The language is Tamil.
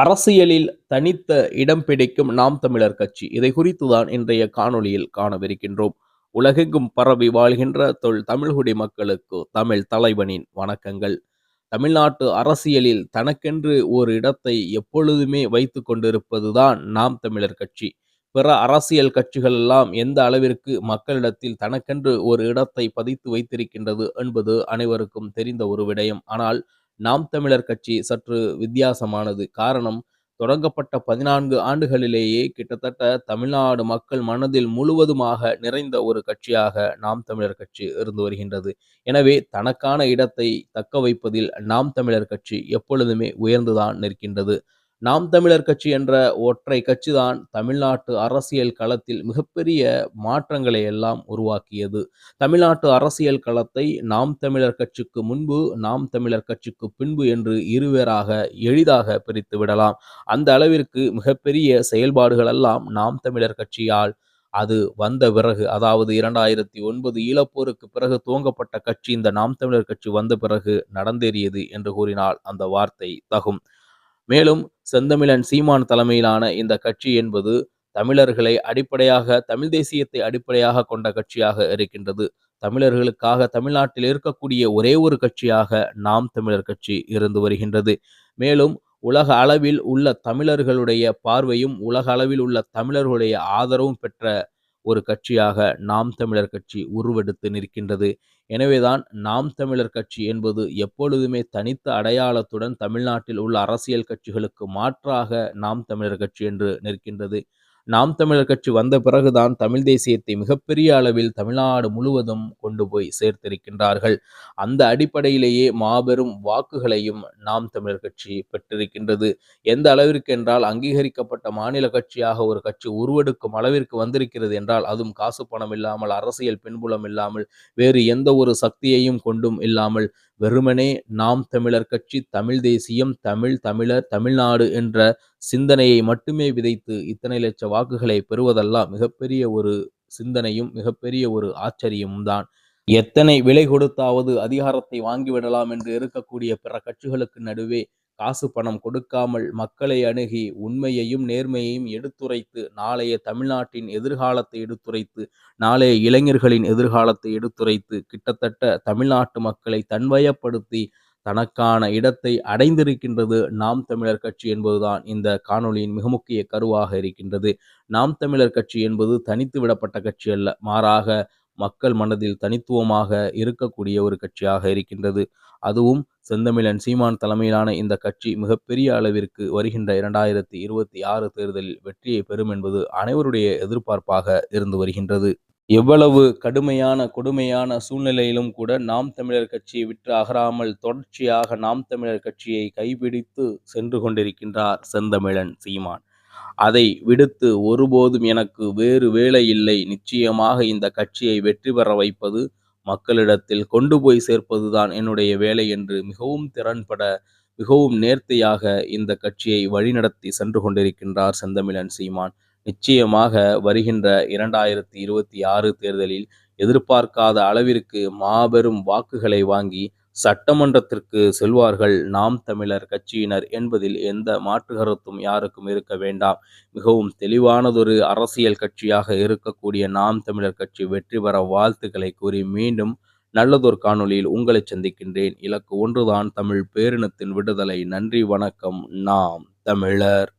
அரசியலில் தனித்த இடம் பிடிக்கும் நாம் தமிழர் கட்சி. இதை குறித்துதான் இன்றைய காணொளியில் காணவிருக்கின்றோம். உலகெங்கும் பரவி வாழ்கின்ற தொல் தமிழ்குடி மக்களுக்கு தமிழ் தலைவனின் வணக்கங்கள். தமிழ்நாட்டு அரசியலில் தனக்கென்று ஒரு இடத்தை எப்பொழுதுமே வைத்து கொண்டிருப்பதுதான் நாம் தமிழர் கட்சி. பிற அரசியல் கட்சிகள் எல்லாம் எந்த அளவிற்கு மக்களிடத்தில் தனக்கென்று ஒரு இடத்தை பதித்து வைத்திருக்கின்றது என்பது அனைவருக்கும் தெரிந்த ஒரு விடயம். ஆனால் நாம் தமிழர் கட்சி சற்று வித்தியாசமானது. காரணம் தொடங்கப்பட்ட பதினான்கு ஆண்டுகளிலேயே கிட்டத்தட்ட தமிழ்நாடு மக்கள் மனதில் முழுவதுமாக நிறைந்த ஒரு கட்சியாக நாம் தமிழர் கட்சி இருந்து வருகின்றது. எனவே தனக்கான இடத்தை தக்க வைப்பதில் நாம் தமிழர் கட்சி எப்பொழுதுமே உயர்ந்துதான் நிற்கின்றது. நாம் தமிழர் கட்சி என்ற ஒற்றை கட்சிதான் தமிழ்நாட்டு அரசியல் களத்தில் மிகப்பெரிய மாற்றங்களை எல்லாம் உருவாக்கியது. தமிழ்நாட்டு அரசியல் களத்தை நாம் தமிழர் கட்சிக்கு முன்பு நாம் தமிழர் கட்சிக்கு பின்பு என்று இருவேறாக எளிதாக பிரித்து விடலாம். அந்த அளவிற்கு மிகப்பெரிய செயல்பாடுகள் எல்லாம் நாம் தமிழர் கட்சியால் அது வந்த பிறகு அதாவது இரண்டாயிரத்தி ஒன்பது ஈழப்போருக்கு பிறகு துவங்கப்பட்ட கட்சி இந்த நாம் தமிழர் கட்சி வந்த பிறகு நடந்தேறியது என்று கூறினால் அந்த வார்த்தை தகும். மேலும் செந்தமிழன் சீமான் தலைமையிலான இந்த கட்சி என்பது தமிழர்களை அடிப்படையாக தமிழ் தேசியத்தை அடிப்படையாக கொண்ட கட்சியாக இருக்கின்றது. தமிழர்களுக்காக தமிழ்நாட்டில் இருக்கக்கூடிய ஒரே ஒரு கட்சியாக நாம் தமிழர் கட்சி இருந்து வருகின்றது. மேலும் உலக அளவில் உள்ள தமிழர்களுடைய பார்வையும் உலக அளவில் உள்ள தமிழர்களுடைய ஆதரவும் பெற்ற ஒரு கட்சியாக நாம் தமிழர் கட்சி உருவெடுத்து நிற்கின்றது. எனவேதான் நாம் தமிழர் கட்சி என்பது எப்பொழுதுமே தனித்த அடையாளத்துடன் தமிழ்நாட்டில் உள்ள அரசியல் கட்சிகளுக்கு மாற்றாக நாம் தமிழர் கட்சி என்று நிற்கின்றது. நாம் தமிழர் கட்சி வந்த பிறகுதான் தமிழ் தேசியத்தை மிகப்பெரிய அளவில் தமிழ்நாடு முழுவதும் கொண்டு போய் சேர்த்திருக்கின்றார்கள். அந்த அடிப்படையிலேயே மாபெரும் வாக்குகளையும் நாம் தமிழர் கட்சி பெற்றிருக்கின்றது. எந்த அளவிற்கு என்றால் அங்கீகரிக்கப்பட்ட மாநில கட்சியாக ஒரு கட்சி உருவெடுக்கும் அளவிற்கு வந்திருக்கிறது என்றால் அதுவும் காசு பணம் இல்லாமல் அரசியல் பின்புலம் இல்லாமல் வேறு எந்த ஒரு சக்தியையும் கொண்டும் இல்லாமல் வெறுமனே நாம் தமிழர் கட்சி தமிழ் தேசியம் தமிழ் தமிழர் தமிழ்நாடு என்ற சிந்தனையை மட்டுமே விதைத்து இத்தனை லட்ச வாக்குகளை பெறுவதெல்லாம் மிகப்பெரிய ஒரு சிந்தனையும் மிகப்பெரிய ஒரு ஆச்சரியமும் தான் எத்தனை விலை கொடுத்தாவது அதிகாரத்தை வாங்கிவிடலாம் என்று இருக்கக்கூடிய பிற கட்சிகளுக்கு நடுவே காசு பணம் கொடுக்காமல் மக்களை அணுகி உண்மையையும் நேர்மையையும் எடுத்துரைத்து நாளைய தமிழ்நாட்டின் எதிர்காலத்தை எடுத்துரைத்து நாளைய இளைஞர்களின் எதிர்காலத்தை எடுத்துரைத்து கிட்டத்தட்ட தமிழ்நாட்டு மக்களை தன்வயப்படுத்தி தனக்கான இடத்தை அடைந்திருக்கின்றது நாம் தமிழர் கட்சி என்பதுதான் இந்த காணொளியின் மிக முக்கிய கருவாக இருக்கின்றது. நாம் தமிழர் கட்சி என்பது தனித்து விடப்பட்ட கட்சி அல்ல. மாறாக மக்கள் மனதில் தனித்துவமாக இருக்கக்கூடிய ஒரு கட்சியாக இருக்கின்றது. அதுவும் செந்தமிழன் சீமான் தலைமையிலான இந்த கட்சி மிகப்பெரிய அளவிற்கு வருகின்ற இரண்டாயிரத்தி இருபத்தி ஆறு தேர்தலில் வெற்றியை பெறும் என்பது அனைவருடைய எதிர்பார்ப்பாக இருந்து வருகின்றது. எவ்வளவு கடுமையான கொடுமையான சூழ்நிலையிலும் கூட நாம் தமிழர் கட்சியை விற்று அகராமல் தொடர்ச்சியாக நாம் தமிழர் கட்சியை கைபிடித்து சென்று கொண்டிருக்கின்றார் செந்தமிழன் சீமான். அதை விடுத்து ஒருபோதும் எனக்கு வேறு வேலை இல்லை. நிச்சயமாக இந்த கட்சியை வெற்றி பெற வைப்பது மக்களிடத்தில் கொண்டு போய் சேர்ப்பதுதான் என்னுடைய வேலை என்று மிகவும் திறன்பட மிகவும் நேர்த்தியாக இந்த கட்சியை வழிநடத்தி சென்று கொண்டிருக்கின்றார் செந்தமிழன் சீமான். நிச்சயமாக வருகின்ற இரண்டாயிரத்தி இருபத்தி ஆறு தேர்தலில் எதிர்பார்க்காத அளவிற்கு மாபெரும் வாக்குகளை வாங்கி சட்டமன்றத்திற்கு செல்வார்கள். நாம் தமிழர் கட்சியினர் என்பதில் எந்த மாற்று கருத்தும் யாருக்கும் இருக்க வேண்டாம். மிகவும் தெளிவானதொரு அரசியல் கட்சியாக இருக்கக்கூடிய நாம் தமிழர் கட்சி வெற்றி பெற வாழ்த்துக்களை கூறி மீண்டும் நல்லதொரு காணொளியில் உங்களை சந்திக்கின்றேன். இலக்கு ஒன்றுதான் தமிழ் பேரினத்தின் விடுதலை. நன்றி வணக்கம். நாம் தமிழர்.